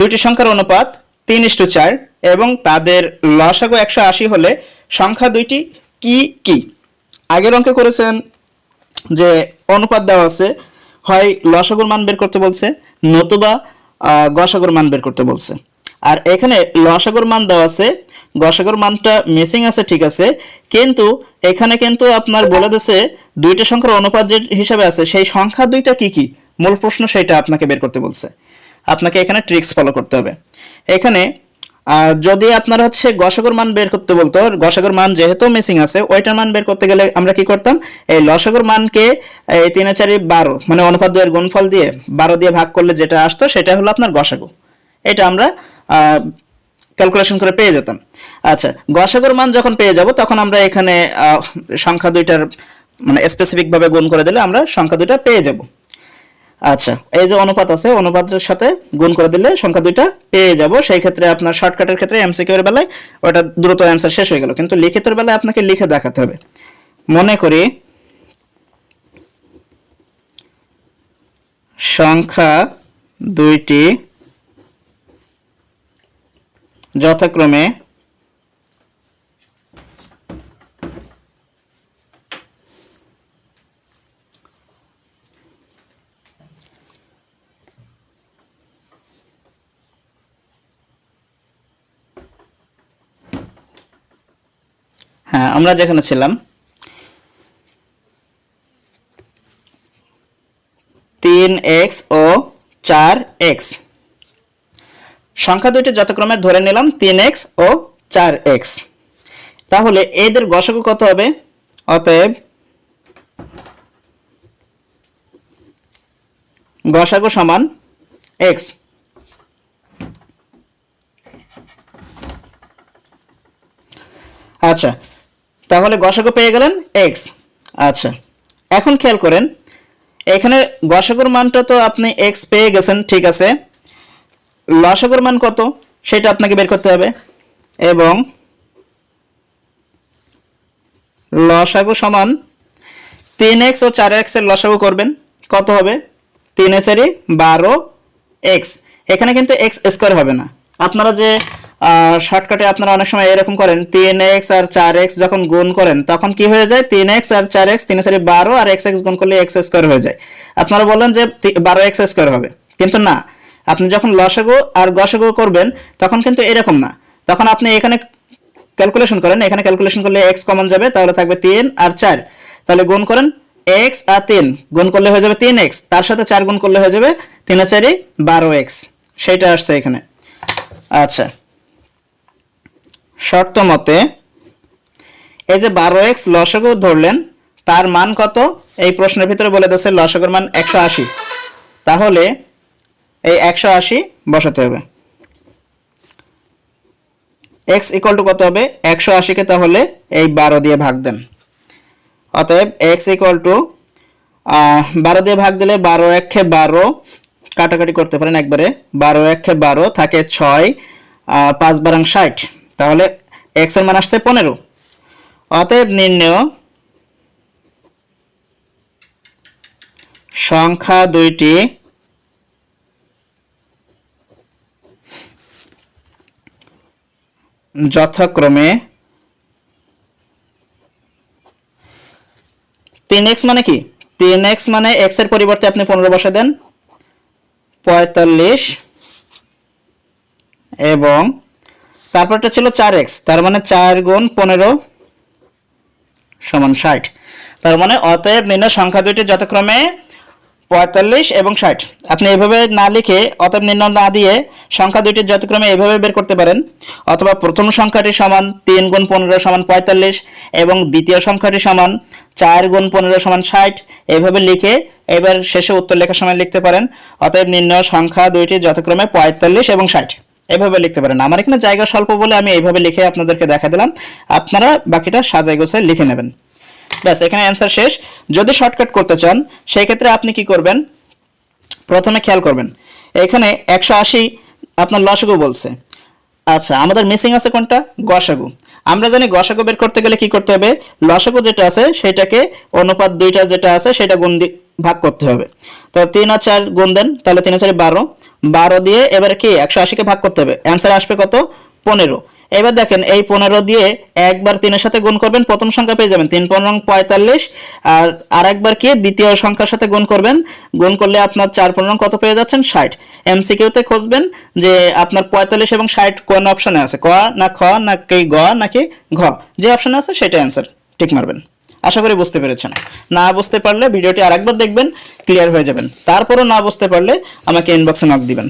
দুইটি সংখ্যার অনুপাত তিন ইস্টু চার, এবং তাদের লসাগু একশো আশি হলে সংখ্যা দুইটি কি কি? আগের অঙ্কে করেছেন যে অনুপাত দেওয়া আছে, হয় লসাগুর মান বের করতে বলছে, নতুবা গসাগুর মান বের করতে বলছে। আর এখানে লসাগুর মান দেওয়া আছে, গসাগুর মানটা মিসিং আছে, ঠিক আছে, কিন্তু এখানে কিন্তু আপনার বলে দিছে দুইটা সংখ্যার অনুপাত যে হিসাবে আছে, সেই সংখ্যা দুইটা কি কি? মূল প্রশ্ন সেটা আপনাকে বের করতে বলছে। আপনাকে এখানে ট্রিক্স ফলো করতে হবে। এখানে যদি আপনার হচ্ছে গসাগর মান বের করতে বলতো, গসাগর মান যেহেতু মিসিং আছে, ওইটার মান বের করতে গেলে আমরা কি করতাম? এই লসাগর মানকে, এই তিনে চারি বারো মানে অনুপাত দুয়ের গুণফল দিয়ে বারো দিয়ে ভাগ করলে যেটা আসতো, সেটা হলো আপনার গসাগু। এটা আমরা ক্যালকুলেশন করে পেয়ে যেতাম। আচ্ছা গসাগর মান যখন পেয়ে যাব, তখন আমরা এখানে সংখ্যা দুইটার মানে স্পেসিফিক ভাবে গুণ করে দিলে আমরা সংখ্যা দুইটা পেয়ে যাব। আচ্ছা এই যে অনুপাত আছে, অনুপাতের সাথে গুণ করে দিলে সংখ্যা দুইটা পেয়ে যাব। সেই ক্ষেত্রে আপনার শর্টকাটের ক্ষেত্রে এমসিকিউ এর বেলায় ওটা দ্রুত অ্যান্সার শেষ হয়ে গেল। কিন্তু লিখিতের বেলায় আপনাকে লিখে দেখাতে হবে। মনে করি সংখ্যা দুইটি যথাক্রমে আমরা যেখানে ছিলাম, তিন এক্স ও চার এক্স। সংখ্যা দুইটি যথাক্রমে ধরে নিলাম, তিন এক্স ও চার এক্স। তাহলে এদের গসাগু কত হবে? অতএব গসাগু সমান এক্স। আচ্ছা তাহলে গসাগু পেয়ে গেলেন এক্স আচ্ছা এখন খেয়াল করেন, এখানে গসাগুর মানটা তো আপনি এক্স পেয়ে গেছেন, ঠিক আছে। লসাগুর মান কত? সেটা আপনাকে বের করতে হবে। এবং লসাগু সমান তিন এক্স ও চার এক্সের লসাগু করবেন, কত হবে? তিন এক্সেরই বারো এক্স এখানে কিন্তু এক্স স্কোয়ার হবে না। আপনারা যে শর্টকাটে আপনারা অনেক সময় এরকম করেন, তিন এক্স আর চার এক্স যখন গুণ করেন, তখন কি হয়ে যায়? তিন এক্স আর চার এক্স, তিন সারি বারো আর এক্স এক্স গুণ করলে এক্স স্কোয়ার হয়ে যায়। আপনারা বললেন যে বারো এক্স স্কোয়ার হবে, কিন্তু না। আপনি যখন লসাগো আর গসাগো করবেন, তখন কিন্তু এরকম না। তখন আপনি এখানে ক্যালকুলেশন করেন, এখানে ক্যালকুলেশন করলে এক্স কমন যাবে, তাহলে থাকবে তিন আর চার। তাহলে গুণ করেন, এক্স আর তিন গুণ করলে হয়ে যাবে তিন এক্স, তার সাথে চার গুণ করলে হয়ে যাবে তিন চারি বারো এক্স। সেইটা আসছে এখানে। আচ্ছা। শর্ত মতে এই যে বারো এক্স লসগু ধরলেন, তার মান কত? এই প্রশ্নের ভিতরে বলে দিচ্ছে লসগের মান একশো আশি। তাহলে এই একশো আশি বসাতে হবে। এক্স ইকুয়াল টু কত হবে? একশো আশিকে তাহলে এই বারো দিয়ে ভাগ দেন। অতএব এক্স ইকুয়াল টু বারো দিয়ে ভাগ দিলে বারো একে বারো কাটাকাটি করতে পারেন। একবারে বারো একে বারো থাকে ছয় পাঁচ বারাং ষাট। তাহলে এক্সের মান আসছে পনেরো। অতএব নির্ণয় সংখ্যা দুইটি যথাক্রমে তিন এক্স মানে কি? তিন এক্স মানে এক্সের পরিবর্তে আপনি পনেরো বসে দেন। পঁয়তাল্লিশ এবং তারপরটা ছিল চার এক্স, তার মানে চার গুণ পনেরো সমান ষাট। তার মানে অতএব নির্ণয় সংখ্যা দুইটি যথাক্রমে পঁয়তাল্লিশ এবং ষাট। আপনি এভাবে না লিখে, অতএব নির্ণয় না দিয়ে সংখ্যা দুইটির যথাক্রমে এভাবে বের করতে পারেন। অথবা প্রথম সংখ্যাটি সমান তিন গুণ পনেরো সমান পঁয়তাল্লিশ এবং দ্বিতীয় সংখ্যাটি সমান চার গুণ পনেরো সমান ষাট। এভাবে লিখে এবার শেষে উত্তর লেখার সময় লিখতে পারেন। অতএব নির্ণয় সংখ্যা দুইটি যথাক্রমে পঁয়তাল্লিশ এবং ষাট। এভাবে লিখতে পারেন। আমার এখানে জায়গা স্বল্প বলে আমি এইভাবে লিখে আপনাদেরকে দেখা দিলাম। আপনারা বাকিটা সাজাই গোছায় লিখে নেবেন। ব্যাস, এখানে অ্যান্সার শেষ। যদি শর্টকাট করতে চান সেই ক্ষেত্রে আপনি কি করবেন? প্রথমে খেয়াল করবেন। এখানে একশো আশি আপনার লসাগু বলছে। আচ্ছা আমাদের মিসিং আছে কোনটা? গসাগু। আমরা জানি গসাগু বের করতে গেলে কি করতে হবে? লসাগু যেটা আছে, সেটাকে অনুপাত দুইটা যেটা আছে, সেটা গুণ ভাগ করতে হবে। তো তিন আর চার গুণ দেন, তাহলে তিন আর চারে বারো। বারো দিয়ে এবার কি? একশো আশিকে ভাগ করতে হবে। অ্যান্সার আসবে কত? পনেরো। এবার দেখেন, এই পনেরো দিয়ে একবার তিনের সাথে গুণ করবেন, প্রথম সংখ্যা পেয়ে যাবেন তিন পনেরো পঁয়তাল্লিশ। আর আরেকবার কি? দ্বিতীয় সংখ্যার সাথে গুণ করবেন। গুণ করলে আপনার চার পনেরো কত পেয়ে যাচ্ছেন? ষাট। এমসিকিউতে খুঁজবেন যে আপনার পঁয়তাল্লিশ এবং ষাট কোন অপশনে আছে? ক না খ নাকি গ নাকি ঘ? যে অপশনে আছে সেটা অ্যান্সার ঠিক মারবেন। আশা করি বুঝতে পেরেছেন। না বুঝতে পারলে ভিডিওটি আরেকবার দেখবেন ক্লিয়ার হয়ে যাবেন। তারপরও না বুঝতে পারলে আমাকে ইনবক্সে নক দিবেন।